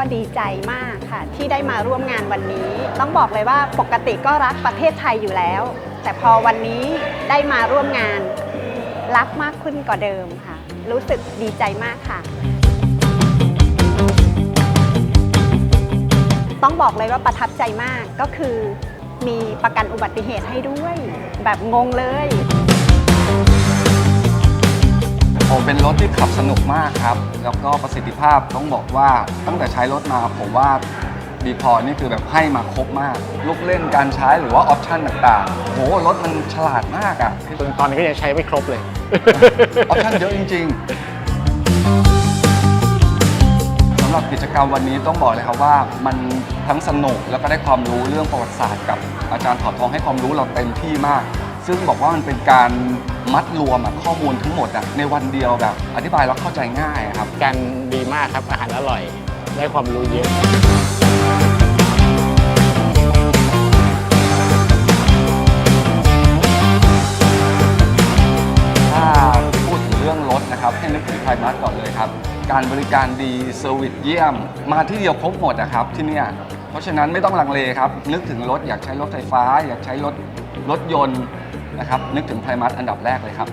ก็ดีใจมากค่ะที่ได้มาร่วมงานวันนี้ ต้องบอกเลยว่าปกติก็รักประเทศไทยอยู่แล้ว แต่พอวันนี้ได้มาร่วมงาน รักมากขึ้นกว่าเดิมค่ะ รู้สึกดีใจมากค่ะ ต้องบอกเลยว่าประทับใจมากก็คือ มีประกันอุบัติเหตุให้ด้วย แบบงงเลย ถที่ขับสนุกมากครับ แล้วก็ประสิทธิภาพต้องบอกว่าตั้งแต่ใช้รถมาผมว่าดีพอนี่คือแบบให้มาครบมาก ลูกเล่นการใช้หรือว่าออปชันต่างๆโหรถมันฉลาดมากอะจนตอนนี้ก็ยังใช้ไม่ครบเลย ออปชันเยอะจริง ๆสำหรับกิจกรรมวันนี้ต้องบอกเลยครับว่ามันทั้งสนุกแล้วก็ได้ความรู้เรื่องประวัติศาสตร์กับอาจารย์ถอดทองให้ความรู้เราเต็มที่มาก ซึ่งบอกว่ามันเป็นการมัดรวมอะข้อมูลทั้งหมดอะในวันเดียวแบบ อธิบายแล้วเข้าใจง่ายอะครับ การดีมากครับอาหารอร่อย ได้ความรู้เยอะ ถ้าพูดถึงเรื่องรถนะครับ ให้นึกถึงไทยมัสก่อนเลยครับ การบริการดีเซอร์วิสเยี่ยม มาที่เดียวครบหมดนะครับที่เนี่ยเพราะฉะนั้นไม่ต้องลังเลครับ นึกถึงรถอยากใช้รถไฟฟ้า อยากใช้รถรถยนต์ นะครับ นึกถึงไทยมัสอันดับแรกเลยครับ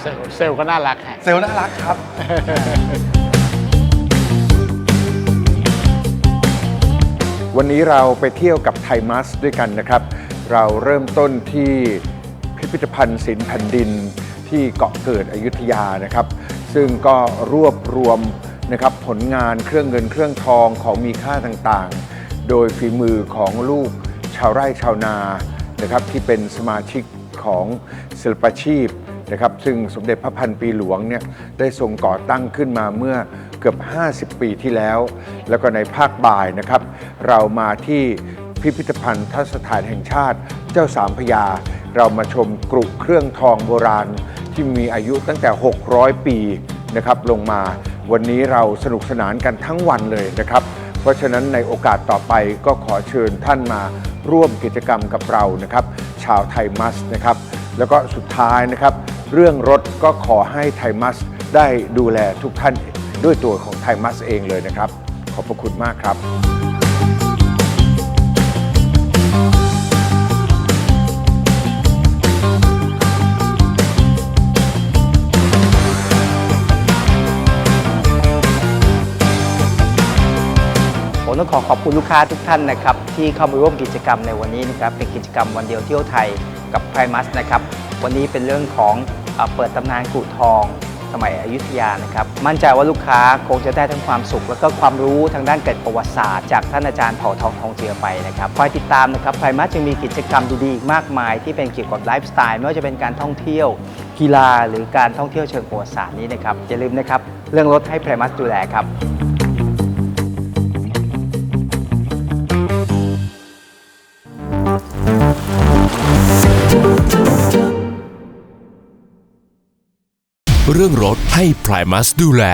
เซลล์เซลล์ก็น่ารักฮะ เซลล์น่ารักครับ วันนี้เราไปเที่ยวกับไทยมัสด้วยกันนะครับ เราเริ่มต้นที่พิพิธภัณฑ์ศิลป์แผ่นดินที่เกาะเกิดอยุธยานะครับ ซึ่งก็รวบรวมนะครับผลงานเครื่องเงินเครื่องทองของมีค่าต่างๆ โดยฝีมือของลูกชาวไร่ชาวนานะครับที่เป็นสมาชิก ของศิลปาชีพนะครับซึ่งสมเด็จพระพันปีหลวงเนี่ยได้ทรงก่อตั้งขึ้นมาเมื่อเกือบ 50 ปีที่แล้ว แล้วก็ในภาคบ่ายนะครับ เรามาที่พิพิธภัณฑ์ทัศถานแห่งชาติ เจ้าสามพยา เรามาชมกรุเครื่องทองโบราณ ที่มีอายุตั้งแต่ 600 ปีนะครับลงมาวันนี้เราสนุกสนานกันทั้งวันเลยนะครับ เพราะฉะนั้นในโอกาสต่อไปก็ขอเชิญท่านมาร่วมกิจกรรมกับเรานะครับ ชาวไทยมัสนะครับ แล้วก็สุดท้ายนะครับ เรื่องรถก็ขอให้ไทยมัสได้ดูแลทุกท่านด้วยตัวของไทยมัสเองเลยนะครับ ขอบพระคุณมากครับ ผมต้องขอขอบคุณลูกค้าทุกท่านนะครับที่เข้ามาร่วมกิจกรรมในวันนี้นะครับเป็นกิจกรรมวันเดียวเที่ยวไทยกับไพรมัสนะครับวันนี้เป็นเรื่องของเปิดตำนานกุทองสมัยอยุธยานะครับ มั่นใจว่าลูกค้าคงจะได้ทั้งความสุข แล้วก็ความรู้ทางด้านเกร็ดประวัติศาสตร์จากท่านอาจารย์เผ่าทองทองเจือไปนะครับคอยติดตามนะครับไพรมัสจะมีกิจกรรมดีๆอีกมากมาย ที่เป็นเกี่ยวกับไลฟ์สไตล์ไม่ว่าจะเป็นการท่องเที่ยว กีฬาหรือการท่องเที่ยวเชิงประวัติศาสตร์นี้นะครับอย่าลืมนะครับเรื่องรถให้ไพรมัสดูแลครับ เรื่องรถให้ Primus ดูแล